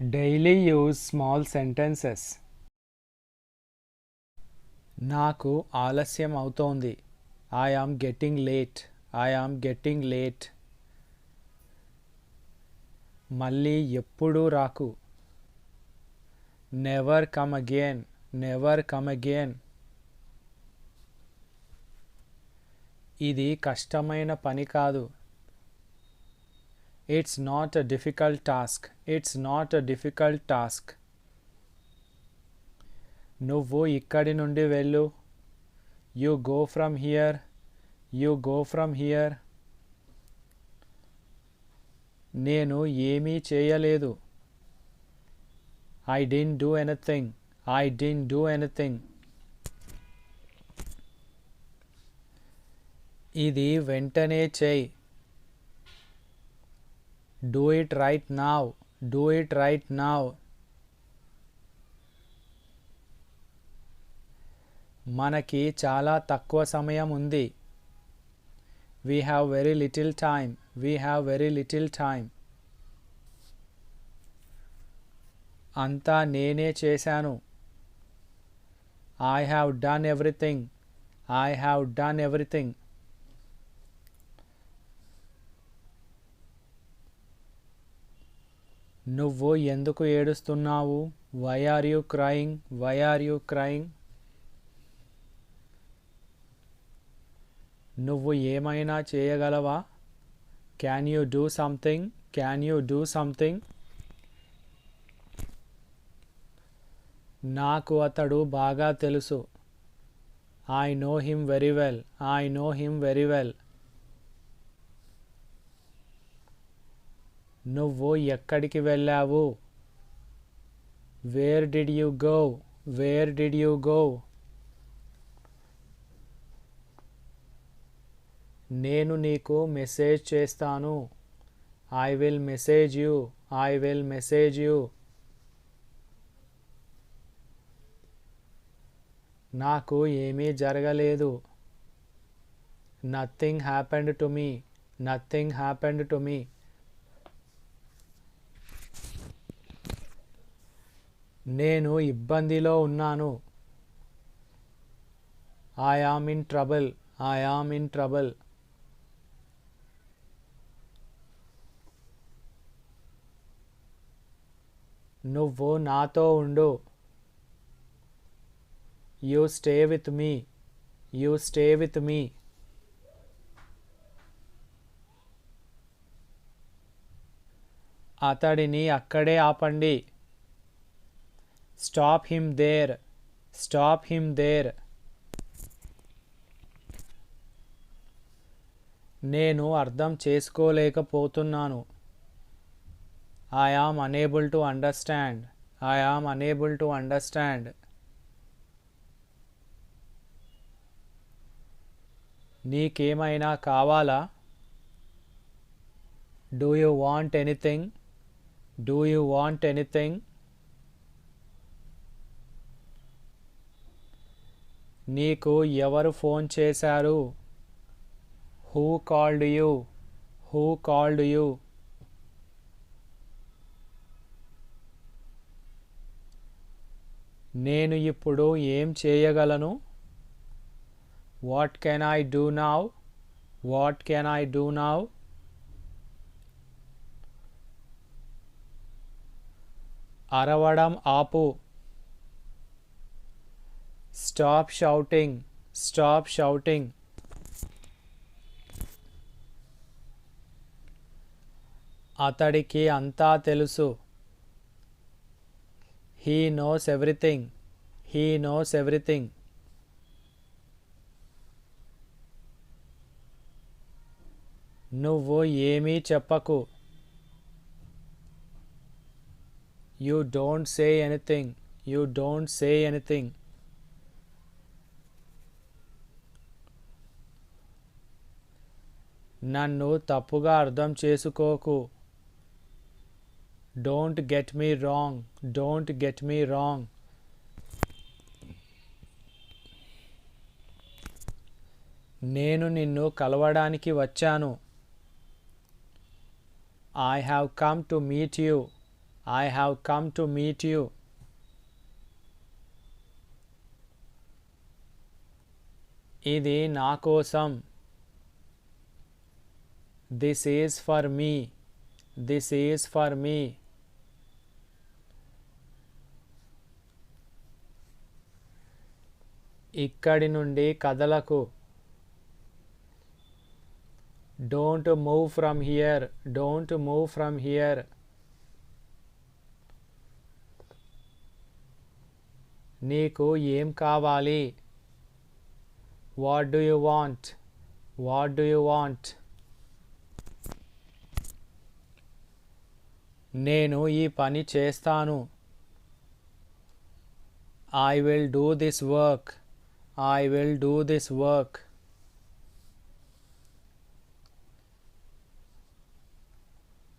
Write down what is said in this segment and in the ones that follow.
Daily use small sentences. నాకు ఆలస్యం అవుతోంది. I am getting late. I am getting late. మళ్ళీ ఎప్పుడూ రాకు. Never come again. Never come again. ఇది కష్టమైన పని కాదు. It's not a difficult task it's not a difficult task నువ్వు ఇక్కడి నుండి వెళ్ళు. You go from here you go from here నేను ఏమీ చేయలేదు. I didn't do anything I didn't do anything ఇది వెంటనే చేయి. Do it right now do it right now మనకి చాలా తక్కువ సమయం ఉంది. We have very little time we have very little time అంతా నేనే చేశాను. I have done everything I have done everything నువ్వు ఎందుకు ఏడుస్తున్నావు? Why are you crying why are you crying నువ్వు ఏమైనా చేయగలవా? Can you do something can you do something నాకు అతడు బాగా తెలుసు. I know him very well I know him very well నువ్వు ఎక్కడికి వెళ్ళావు? Where did you go where did you go నేను నీకు మెసేజ్ చేస్తాను. I will message you I will message you నాకు ఏమీ జరగలేదు. Nothing happened to me nothing happened to me నేను ఇబ్బందిలో ఉన్నాను. I am in trouble I am in trouble నువ్వు నాతో ఉండు. You stay with me you stay with me అతడిని అక్కడే ఆపండి. Stop him there stop him there. నేను అర్థం చేసుకోలేకపోతున్నాను. I am unable to understand I am unable to understand నీకేమైనా కావాలా? Do you want anything do you want anything నీకు ఎవరు phone చేశారు? Who called you who called you నేను ఇప్పుడు ఏం చేయగలను? What can I do now what can I do now అరవడం ఆపు. స్టాప్ షౌటింగ్ స్టాప్ షౌటింగ్ అతడికి అంతా తెలుసు. He knows everything he knows everything నువ్వు ఏమీ చెప్పకు. You don't say anything you don't say anything నన్ను తప్పుగా అర్థం చేసుకోకు. Don't get me wrong don't get me wrong నేను నిన్ను కలవడానికి వచ్చాను. I have come to meet you I have come to meet you ఇది నా కోసం. This is for me this is for me ఇక్కడి నుండి కదలకు. Don't move from here don't move from here నీకు ఏం కావాలి? What do you want what do you want నేను ఈ పని చేస్తాను. I will do this work I will do this work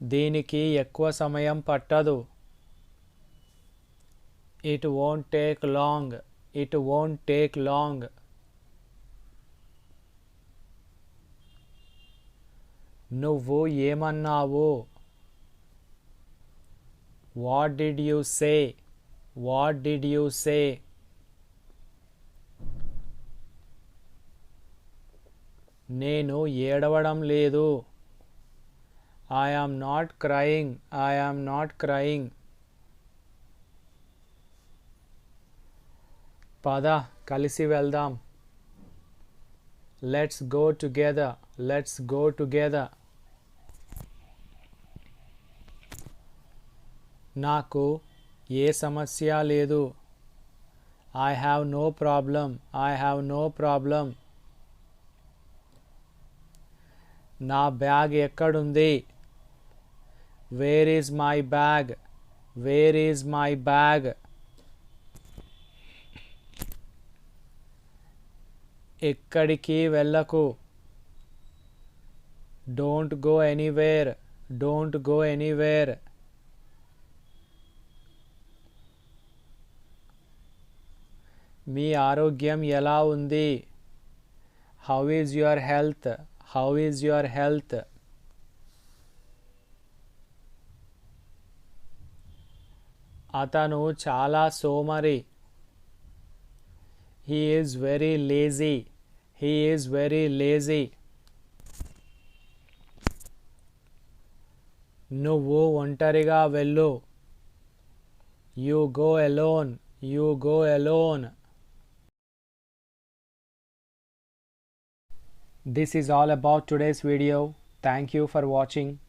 దీనికి ఎక్కువ సమయం పట్టదు. It won't take long it won't take long నువ్వు ఏమన్నావు? What did you say what did you say నేను ఏడవడం లేదు. I am not crying I am not crying పద కలిసి వెళ్దాం. Let's go together let's go together నాకు ఏ సమస్య లేదు. I have no problem I have no problem నా బ్యాగ్ ఎక్కడుంది? Where is my bag where is my bag ఎక్కడికి వెళ్ళకు? Don't go anywhere don't go anywhere మీ ఆరోగ్యం ఎలా ఉంది? How is your health how is your health అతను చాలా సోమరి. He is very lazy he is very lazy నువ్వు ఒంటరిగా వెళ్ళు. You go alone you go alone This is all about today's video. Thank you for watching.